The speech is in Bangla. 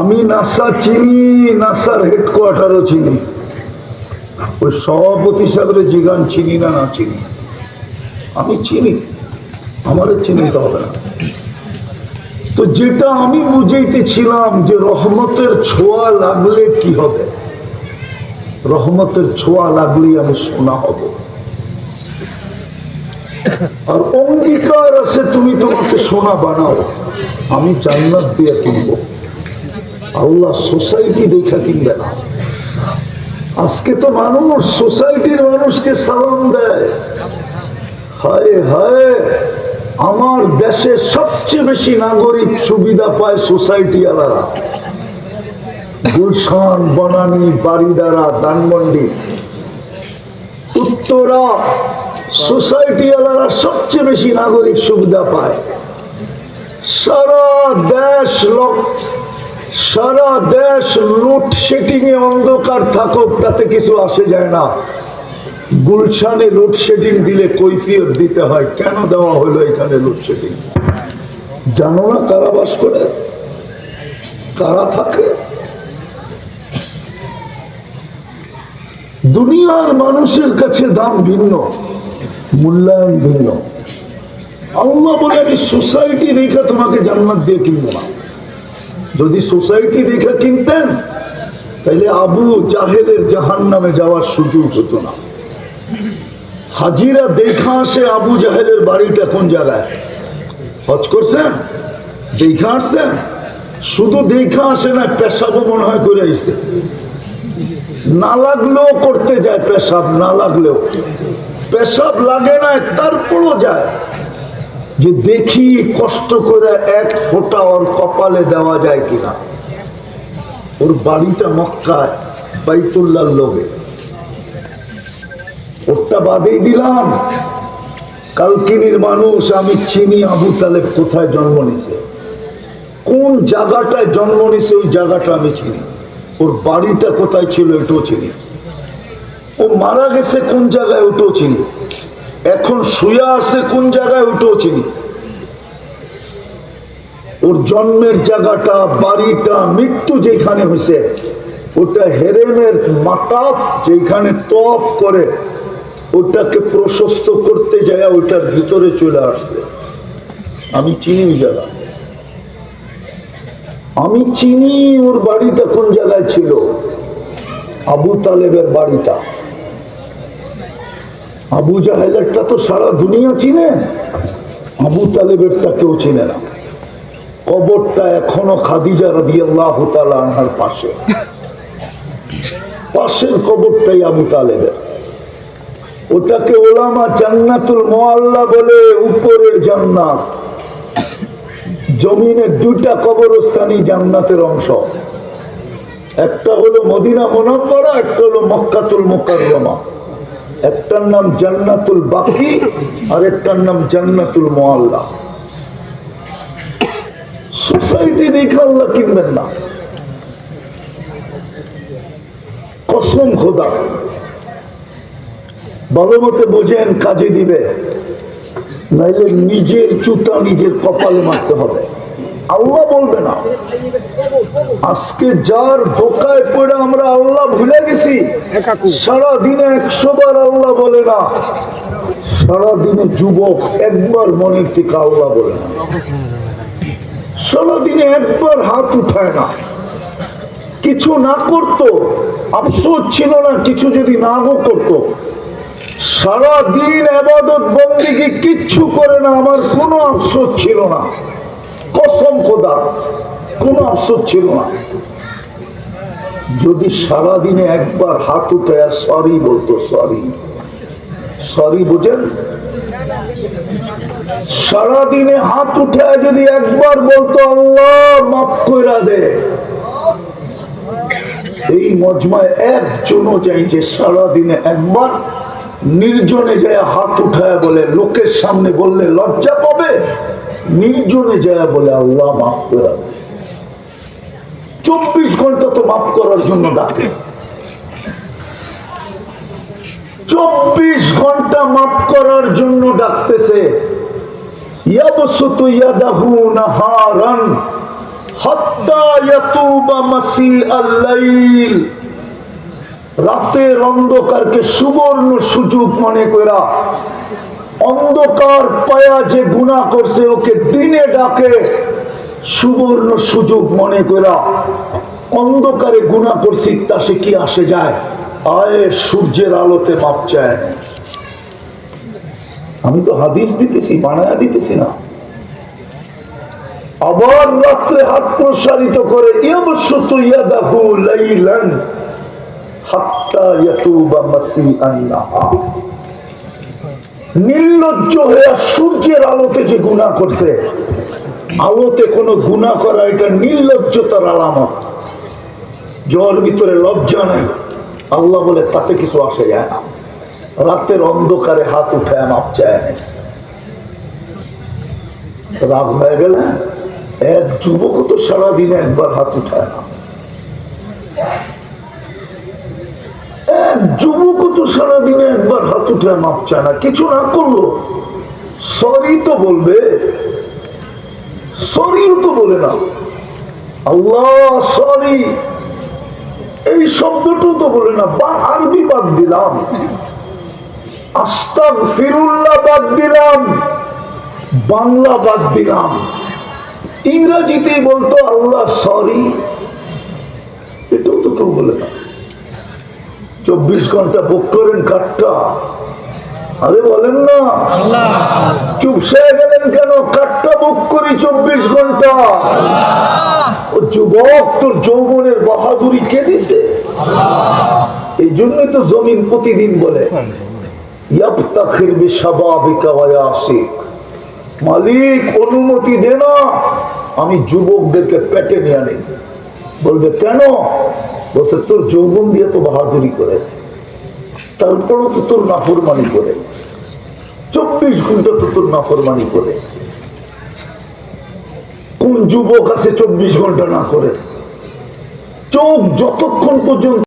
আমি নাসা চিনি, নাসার হেডকোয়ার্টারও চিনি। ওই সভাপতি সাহেবের জিগান চিনি না না চিনি। আমি চিনি, আমারও চিনিতে হবে না। তো যেটা আমি বুঝাইতেছিলাম যে রহমতের ছোঁয়া লাগলে কি হবে? রহমতের ছোঁয়া লাগলেই আমি শোনা হব। আর অঙ্গীকার আছে, তুমি তোমাকে সোনা বানাও। আমি জান্নাত দিয়ে কিনবো আল্লাহ সোসাইটি দেখা কিনবে না। আজকে তো মানুষ, সোসাইটির মানুষকে সালাম দেয়। হায় হায়, আমার দেশে সবচেয়ে বেশি নাগরিক সুবিধা পায় সোসাইটি আলাদা গুলশান, বনানী বাড়িদারা ধানমন্ডি। উত্তরা, সোসাইটি আলাদা সবচেয়ে বেশি নাগরিক সুবিধা পায়। সারা দেশ লোক সারা দেশ লোডশেডিং এ অন্ধকার থাকুক, তাতে কিছু আসে যায় না। গুলশানে লোডশেডিং দিলে কৈফিয়ত দিতে হয়। কেন দেওয়া হলো এখানে লোডশেডিং জানো না কারা বাস করে? কারা থাকে? দুনিয়ার মানুষের কাছে দাম ভিন্ন, মূল্যায়ন ভিন্ন। আল্লাহ বলে, আমি সোসাইটি দেখে তোমাকে জান্নাত দিয়ে কিনবো না। যদি সোসাইটি দেখে কিনতেন তাহলে আবু জাহেলের জাহান নামে যাওয়ার সুযোগ হতো না। হাজিরা দেখা আসে আবু জাহেলের বাড়িটা কোন জায়গায়? হজ করছেন? দেখা আসছেন? শুধু দেখা আসে না, পেশাবও মনে হয় করে আসছে না লাগলেও করতে যায় পেশাব, না লাগলেও। পেশাব লাগে না, তারপরও যায়। যে দেখি কষ্ট করে এক ফোঁটা ওর কপালে দেওয়া যায় কিনা। ওর বাড়িটা মক্কায় বাইতুল্লার লোভে। ওরটা বাদেই দিলাম। কালকিনির মানুষ, আমি চিনি আবু তালেব কোথায় জন্ম নিছে। কোন জায়গাটায় জন্ম নিছে, ওই জায়গাটা আমি চিনি। ওর বাড়িটা কোথায় ছিল, এটাও চিনি। ও মারা গেছে কোন জায়গায়, ওটাও চিনি। এখন শুয়ে আছে কোন জায়গায় ওটাও চিনি। ওর জন্মের জায়গাটা, বাড়িটা, মৃত্যু যেখানে হয়েছে, ওটা হেরেমের মাতাফ যেখানে তফ করে, ওটাকে প্রশস্ত করতে যায়, ওটার ভিতরে চলে আসছে আমি চিনি ওই জায়গা। আমি চিনি ওর বাড়িটা কোন জায়গায় ছিল? আবু তালেবের বাড়িটা। আবু জাহেলেরটা তো সারা দুনিয়া চিনে, আবু তালেবেরটা কেউ চিনে না। কবরটা এখনও খাদিজা রবি আল্লাহ আনহার পাশে। পাশের কবরটাই আবু তালেবের। ওটাকে ওলামা জান্নাতুল মোয়াল্লা বলে উপরের জান্নাত। জমিনের দুটা কবরস্থানই জান্নাতের অংশ। একটা হলো মদিনা মোনাম্বরা একটা হলো মক্কাতুল মোকাররমা। একটার নাম জান্নাতুল বাকি আর একটার নাম জান্নাতুল মোয়াল্লা সোসাইটি দেখে আল্লাহ কিনবেন না। কসম খোদা। ভালো মতো বোঝেন, কাজে দিবে। নাইলে নিজের চুটা নিজের কপালে মারতে হবে। আল্লাহ বলবে না। আজকে যার ধোকায় পড়ে আমরা আল্লাহ ভুলে গেছি। সারা দিনে একশো বার আল্লাহ বলে না। সারা দিনে যুবক একবার মনের থেকে আল্লাহ বলে না। সারাদিনে একবার হাত উঠায় না। কিছু না করতো আফসোস ছিল না কিছু যদি না করতো। সারা দিন আবাদত বন্দিকে কিচ্ছু করে না আমার কোনো আফসোস ছিল না। কসম খোদা কোনো আফসোস ছিল না। যদি সারাদিনে একবার হাত উঠে সরি বলতো সরি সরি বুঝেন? সারাদিনে হাত উঠে যদি একবার বলতো, আল্লাহ মাফ কইরা দে। এই মজমায় একজনও চাই যে সারাদিনে একবার নির্জনে যায় হাত উঠায় বলে, লোকের সামনে বললে লজ্জা পাবে? নির্জনে যায় বলে আল্লাহ মাফ করা চব্বিশ ঘণ্টা তো মাফ করার জন্য ডাকে। চব্বিশ ঘণ্টা মাফ করার জন্য ডাকতেছে রাতের অন্ধকারকে সুবর্ণ সুযোগ মনে করা অন্ধকার পায়া যে গুণা করছে, ওকে দিনে ডাকে সুবর্ণ সুযোগ মনে করা অন্ধকারে গুণা করছি, তা সে কি আসে যায়? আয়, সূর্যের আলোতে মাপ চায়। আমি তো হাদিস দিতেছি, বানায়া দিতেছি না। আবার রাত্রে হাত প্রসারিত করে হাত্তা ইয়াতুবা নাহার নির্লজ্জ হয়ে সূর্যের আলোতে যে গুণা করছে, আলোতে কোনো গুণা করা এটা নির্লজ্জতার আলামত। জল ভিতরে লজ্জা নেই। আল্লাহ বলে, তাতে কিছু আসে যায় না। রাতের অন্ধকারে হাত উঠায়, মাপ চায়। রাগ হয়ে গেলে এক যুবক তো সারাদিন একবার হাত উঠায় না। এক তো সারাদিনে একবার হাত উঠে না, কিছু না করল। সরি তো বলবে, সরিও তো বলে না। আল্লাহ, সরি, এই শব্দটাও তো বলে না, বা আরবি বাদ দিলাম। আস্তাক ফিরুল্লাহ বাদ দিলাম, বাংলা বাদ দিলাম। ইংরেজিতেই বলতো, আল্লাহ, সরি। এটাও তো কেউ বলে না। চব্বিশ ঘণ্টা বুক করেন কাঠটা। আরে বলেন না। চুপসে গেলেন কেন? কাঠটা বুক করি চব্বিশ ঘণ্টা। ও যুবক তোর যৌবনের বাহাদুরি কে দিছে? এই জন্যই তো জমিন প্রতিদিন বলে মালিক অনুমতি দে না আমি যুবকদেরকে পেটে নিয়ে আনি। বলবে কেন? বলছে, তোর যৌবন দিয়ে তো বাহাদুরি করে, তারপরও তো তোর নাফরমানি করে। চব্বিশ ঘণ্টা তো তোর নাফরমানি করে। কোন যুবক আছে চব্বিশ ঘণ্টা না করে? চোখ যতক্ষণ পর্যন্ত